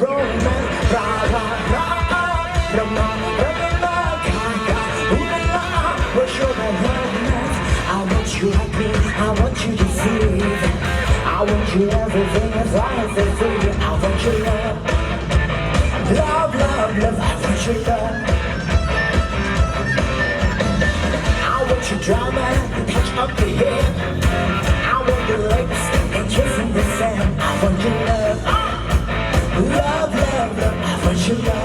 romance. Your. I want you I want you to. I want you everything as free. I want your love, love, love, love. I want love. I want your drama, should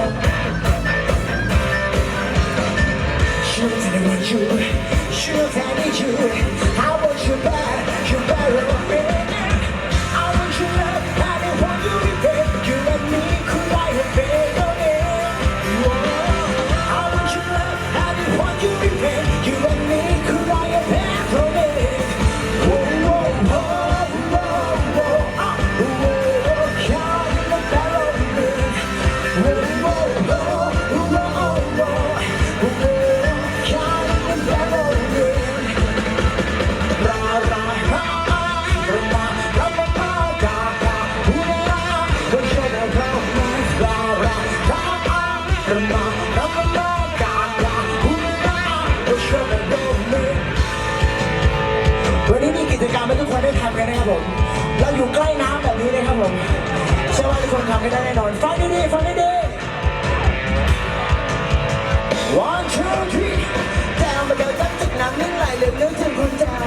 ำกันนะครับผม เราอยู่ใกล้น้ำแบบนี้นะครับผม เชื่อว่าทุกคนทำกันได้แน่นอน ฟังดีๆฟังดีๆ one two three แก้วมาเดินต้องจิกน้ำนิ่งไหลลึกนึกถึงคุณแจว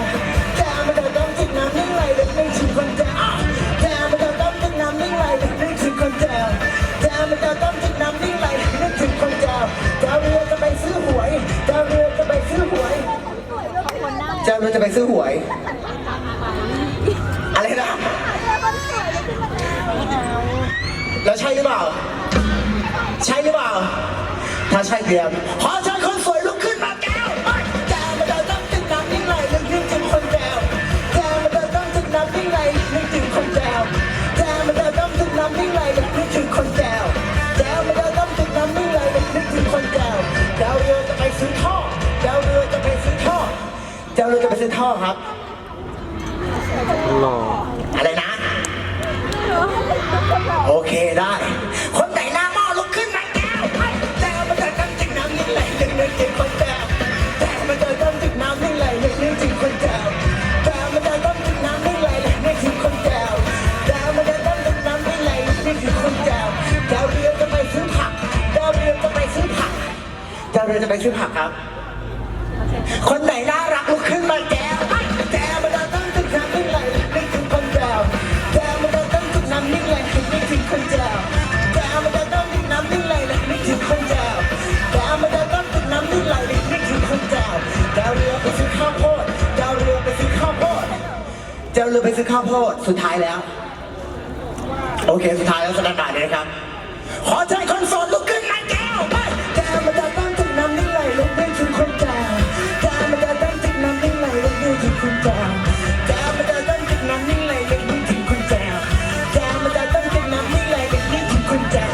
แก้วมาเดินต้องจิกน้ำนิ่งไหลลึกนึกถึงคุณแจวอ้าวแก้วมาเดินต้องจิกน้ำนิ่งไหลลึกนึกถึงคุณแจวแก้วมาเดินต้องจิกน้ำนิ่งไหลลึกนึกถึงคุณแจวแก้วเรือจะไปซื้อหวยแก้วเรือจะไปซื้อหวยแก้วเรือจะไปซื้อหวย แล้วใช่หรือเปล่า ใช่หรือเปล่า ถ้าใช่เตรียมขอเชิญคนสวยลุกขึ้นมาแก้วแก้วมาเดินต้องจิกน้ำนิ่งไหลลึกนึกถึงคนแก้วแก้วมาเดินต้องจิกน้ำนิ่งไหลนึกถึงคนแก้วแก้วมาเดินต้องจิกน้ำนิ่งไหลนึกถึงคนแก้วแก้วมาเดินต้องจิกน้ำนิ่งไหลนึกถึงคนแก้วแก้วเรือจะไปซื้อท่อแก้วเรือจะไปซื้อท่อแก้วเรือจะไปซื้อท่อครับ โอเคได้ คนไหนหน้าหม้อลุกขึ้นมาแก้วแก้วมาเดินตั้งจิกน้ำนิ่งไหลนึกนึกถึงคนแก้วแก้วมาเดินตั้งจิกน้ำนิ่งไหลนึกนึกถึงคนแก้วแก้วมาเดินตั้งจิกน้ำนิ่งไหลนึกถึงคนแก้วแก้วมาเดินตั้งจิกน้ำนิ่งไหลนึกถึงคนแก้วแก้วเรือจะไปซื้อผักแก้วเรือจะไปซื้อผักแก้วเรือจะไปซื้อผักครับ คนไหนน่ารักลุกขึ้นมาแก้ว แก้วเรือไปซื้อข้าวโพดสุดท้ายแล้ว โอเค สุดท้ายแล้วสแตนดาร์ดเลยนะครับ ขอเชิญคนโสดลุกขึ้นมาแก้วไปแก้วมาเดินตั้งจิกน้ำนิ่งไหลลุกนึกถึงคนแก้แก้วมาเดินตั้งจิกน้ำนิ่งไหลลุกนึกถึงคนแก้แก้วมาเดินตั้งจิกน้ำนิ่งไหลลุกนึกถึงคนแก้แก้วมาเดินตั้งจิกน้ำนิ่งไหลลุกนึกถึงคนแก้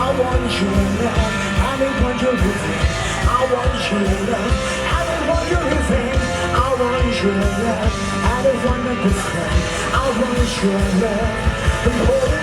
I want you love I don't want you to I want you love I don't want you to I want your love I don't your everything I want your love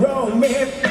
wrong.